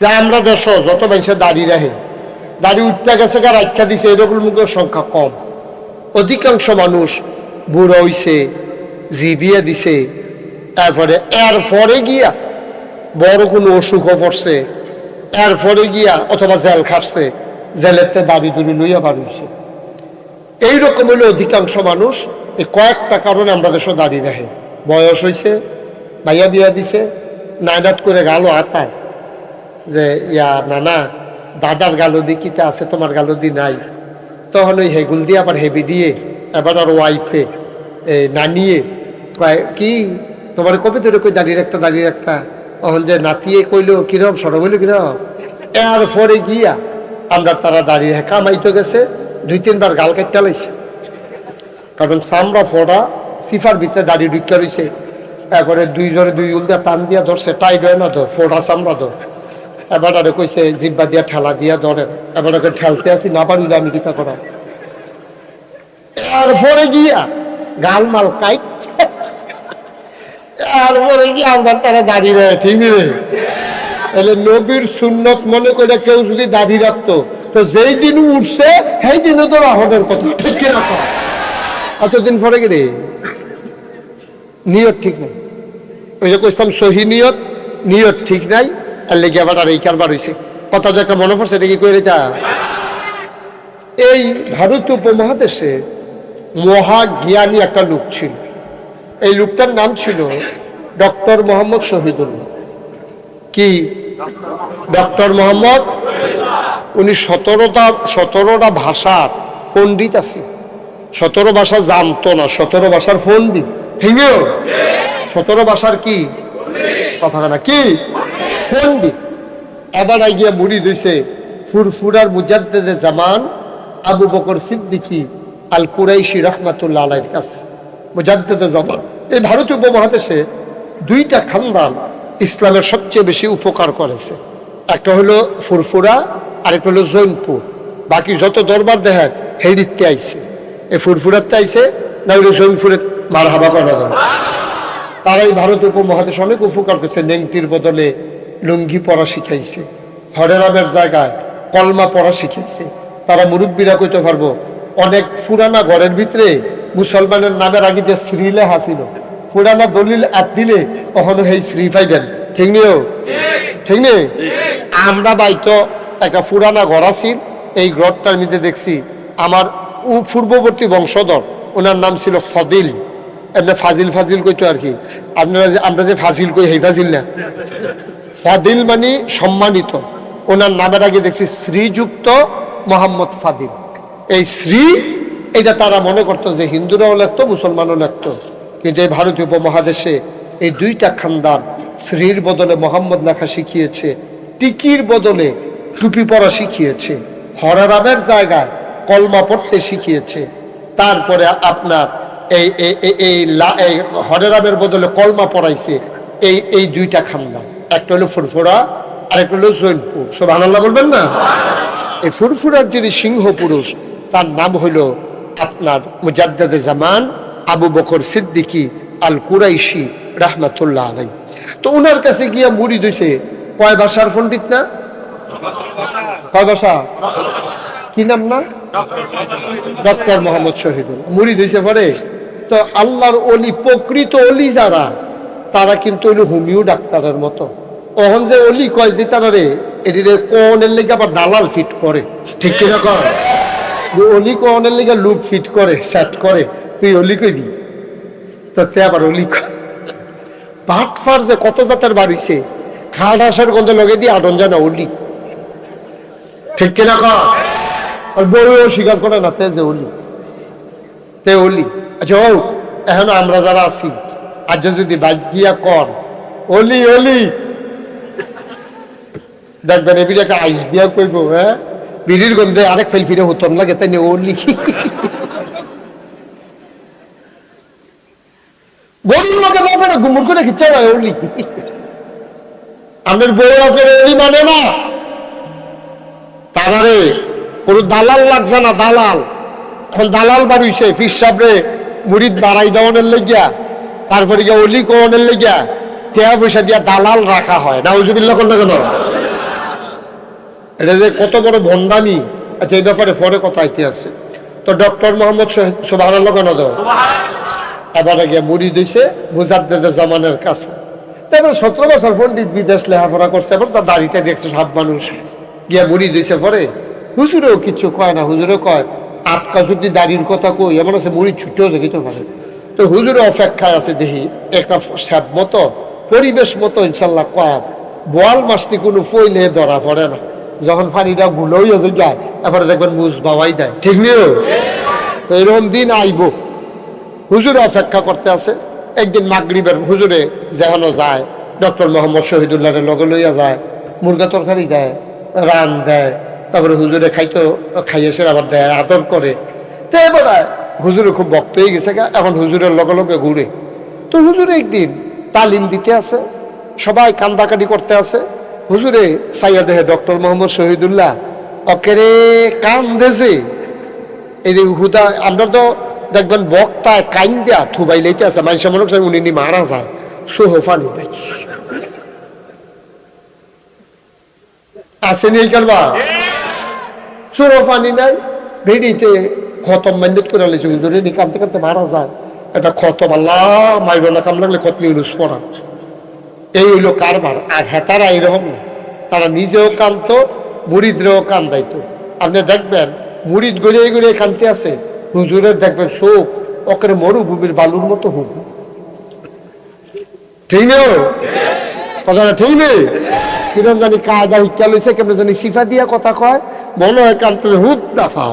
যে আমরা দেশ, যত মানুষের দাড়ি রাখে, দাড়ি উঠতে গেছে রাখা দিছে, এরকম মুখের সংখ্যা কম। অধিকাংশ মানুষ বুড়ো হইছে জিবিয়ে দিছে, তারপরে এর পরে গিয়া বড় কোনো অসুখও পড়ছে, এর পরে গিয়া অথবা জেল খাটছে, জেলেতে দাবি দুরি লইয়া বার হইছে। এইরকম হলো অধিকাংশ মানুষ এই কয়েকটা কারণে আমরা দেশে দাঁড়িয়ে রাখে। বয়স হয়েছে ভাইয়া বিয়া দিছে, নাইনাত করে গালো আতায় যে, ইয়া নানা, দাদার গালো দি কিতা আছে, তোমার গালো দি নাই। তখন ওই হেগুল দিয়ে আবার হেবি দিয়ে, এবার আর ওয়াইফে এই নানিয়ে কি? তোমার কবে ধরে কই, দাঁড়িয়ে রাখতা দাঁড়িয়ে রাখতা? তখন যে নাতিয়ে কইলো কিরম সরব হইল কিরম এর পরে গিয়া আমরা তারা দাঁড়িয়ে কামাইতে গেছে, দুই তিনবার গাল কাটতে লাইছে। কারণ সামরা ফোড়া সিফার ভিতরে দাঁড়িয়ে ঢুকে রয়েছে তারপরে দুই জনে দুই উল দিয়া টান দিয়া ধরছে টাইট হয় না ধর, ফোড়া চামড়া ধর। এবার আরে কইছে, জিব্বা দিয়া ঠেলা দিয়া ধরে এবার ঠেলতে আসি, না পারিলে আমি কিতা করা এরপরে গিয়া গাল মাল কাইট। এরপরে গিয়া আমরা তারা দাঁড়িয়ে রয়ে, ঠিক রে? তাহলে নবীর সুন্নত মনে করে কেউ যদি দাবি রাখতো, তো যেই দিন উঠছে, সেই দিনও তো রাহনের কথা। ঠিক কিনা? এতদিন পরে গেলে নিয়ত ঠিক নাই। ওই যে কইতাম সহি নিয়ত নিয়ত ঠিক নাই। আর লেগে আবার আর এই কারবার হয়েছে কথা যে একটা মনে পড়ছে, এটা কি করে এটা? এই ভারত উপমহাদেশে মহাজ্ঞানী একটা লোক ছিল। এই লোকটার নাম ছিল ডক্টর মোহাম্মদ শহীদুল্লাহ। কি? ডক্টর মোহাম্মদ? উনি সতেরোটা সতেরোটা ভাষার পণ্ডিত আছে। সতেরো ভাষা জানতো না, সতেরো ভাষার পণ্ডিত। হিঙ্গেও সতেরো ভাষার কি? কথা না কি? পণ্ডিত এবার গিয়া মুড়ি দিছে, ফুরফুরার মুজাদ্দেদে জামান, আবু বকর সিদ্দিকি আল কুরাইশি রহমাতুল্লাহ আলাইহির কাছে। মুজাদ্দেদে জামান। এই ভারতীয় উপমহাদেশে দুইটা খানদান ইসলামের সবচেয়ে বেশি উপকার করেছে। একটা হলো ফুরফুরা আর একটা হলো জৈনপুর। বাকি যত দরবার দেখায় হেরিতে আইছে। এই ফুরফুরাতে আইছে, না হলে জৈনপুরে মার হাবা করা যাবে। তারা এই ভারত উপমহাদেশ অনেক উপকার করছে, নেংটির বদলে লুঙ্গি পরা শিখাইছে। হরেরামের জায়গায় কলমা পড়া শিখাইছে। তারা মুরব্বীরা কইতে পারব, অনেক পুরানা ঘরের ভিতরে মুসলমানের নামের আগে যে শ্রী লেখা ছিল। পুরানা দলিল এক দিলে কখনো সেই শ্রী পাইবেন। ঠিক নিও ঠিক নেই আমরা বাইতো একটা পুরানা ঘর আছি, এই ঘরটার মধ্যে দেখছি আমার উ- পূর্ববর্তী বংশধর, ওনার নাম ছিল ফদিল এমনি ফাজিল ফাজিল কইতো আর কি। আপনারা যে আমরা যে ফাজিল কই, সেই ফাজিল না। ফাদিল মানে সম্মানিত। ওনার নামের আগে দেখছি শ্রীযুক্ত মোহাম্মদ ফাদিল। এই শ্রী, এটা তারা মনে করতো যে হিন্দুরাও লেখতো, মুসলমানও লেখতো। কিন্তু এই ভারতীয় উপমহাদেশে এই দুইটা খানদান শ্রীর বদলে মোহাম্মদ লেখা শিখিয়েছে, টিকির বদলে টুপি পরা শিখিয়েছে, হরারামের জায়গায় কলমা পড়তে শিখিয়েছে। তারপরে আপনার এই এই হরেরামের বদলে কলমা পড়াইছে, এই এই দুইটা খানদান। একটা হলো ফুরফুরা আর একটা হলো জৈনপুর। সব আনাল্লাহ বলবেন না? এই ফুরফুরার যিনি সিংহ পুরুষ, তার নাম হলো আপনার মুজাদ্দাদে জামান আবু বকর সিদ্দিকী আল কুরাইশি রাহমাতুল্লাহ আলাই তো ওনার কাছে গিয়া মুড়ি দিছে কয় ভাষার পণ্ডিত না? কয় ভাষা? কি নাম না? ডক্টর মোহাম্মদ শহীদুল। মুড়ি দিছে পরে? তো আল্লাহর অলি, প্রকৃত অলি যারা, তারা কিন্তু হইল হোমিও ডাক্তারের মতো। ওহন যে অলি কয় যে তারা রে এটিরে কোনের লেগে আবার দালাল ফিট করে। ঠিক কর যে অলি কোনের লেগে লুক ফিট করে সেট করে, তুই অলি কই দি তো তে আবার অলি কয়। পাটফার যে কত জাতের বাড়িছে খাট আসার গন্ধ লগে দিয়ে আটন জানা অলি। ঠিক কিনা কর আর বউও স্বীকার করে না, তে যে অলি। তে অলি। আচ্ছা ও, এখন আমরা যারা আছি, আজ যদি বাইক গিয়া কর, অলি অলি দেখবেন একটা আইস দিয়া কইব হ্যাঁ? বিড়ির গন্ধে আরেক ফেল ফিরে নিয়ে না ফেলে গুমুর করে অলি আমাদের বউ অলি মানে না। তারারে কোনো দালাল লাগছে না, দালাল। এখন দালাল বাড়িছে, ফির সাবরে মুড়িদ বাড়াই দেওয়ানের লেগিয়া। তারপরে গিয়ে অলি কোনের লেগিয়া। টেয়া পয়সা দিয়া দালাল রাখা হয়। না উজুবিল্লা করলে কেন? এটা যে কত বড় ভণ্ডামি। আচ্ছা এই ব্যাপারে পরে কথা আইতে আছে। তো ডক্টর মোহাম্মদ সোবাহ কেন দাও? এবারে গিয়ে মুড়ি দিছে মুজাদ্দেদ জামানের কাছে। তারপরে সতেরো বছর পন্ডিত বিদেশ লেখাপড়া করছে এবার তার দাড়িতে দেখছে সব মানুষ। গিয়ে মুড়ি দিছে পরে। হুজুরেও কিছু কয় না হুজুরে কয় আটকা যদি দাড়ির কথা কই এমন আছে মুড়ি ছুটেও দেখিতে পারে। তো হুজুরে অপেক্ষায় আছে দেখি একটা স্যাপ মতো পরিবেশ মতো ইনশাল্লাহ কয় বোয়াল মাছটি কোনো ফইলে ধরা পড়ে না। যখন পানিটা গুলোই হয়ে যায় এবারে দেখবেন মুজ বাবাই দেয়। ঠিক নিও তো এরকম দিন আইব। হুজুরে অপেক্ষা করতে আছে। একদিন মাগরিবের হুজুরে যেখানো যায় ডক্টর মোহাম্মদ শহীদুল্লাহের লগে লইয়া যায় মুরগা তরকারি দেয় রান দেয় তারপরে হুজুরে খাইতো খাইয়েছে আবার দেয় আদর করে। তো এবারে হুজুরে খুব ভক্ত হয়ে গেছে গা, এখন হুজুরের লগে লগে ঘুরে। তো হুজুরে একদিন তালিম দিতে আছে সবাই কান্দাকাটি করতে আছে হুজুরে সাইয়া দেহে ডক্টর মোহাম্মদ শহীদুল্লাহ অকেরে কান্দেছে এই যে হুদা আমরা তো দেখবেন বক্তায় কাইন দেয়া থুবাই লইতে আছে। মানুষ মনে করছে উনি নি মারা যায়। সোহফানি দেখি আসেনি এই সোহফানি নাই। ভিডিতে খতম মেন্ডেট করে লেছে হুজুরে নি কানতে কানতে মারা যায়। এটা খতম। আল্লাহ মাইব না কাম লাগলে খতম ইউনুস পড়া। এই হইল কারবার। আর হেতারা এইরকম না। তারা নিজেও কান্ত মুড়িদরেও কান্দাইতো। আপনি দেখবেন, মুড়িদ গড়িয়ে গড়িয়ে কানতে আছে, হুজুরের দেখবেন শোক ওকে মরুভূমির বালুর মতো হুক ঠিক নেই কথাটা ঠিক নেই কিরম জানি কায়দা শিক্ষা লইছে, কেমন জানি সিফা দিয়া কথা কয়, মনে হয় কানতে হুক না পাও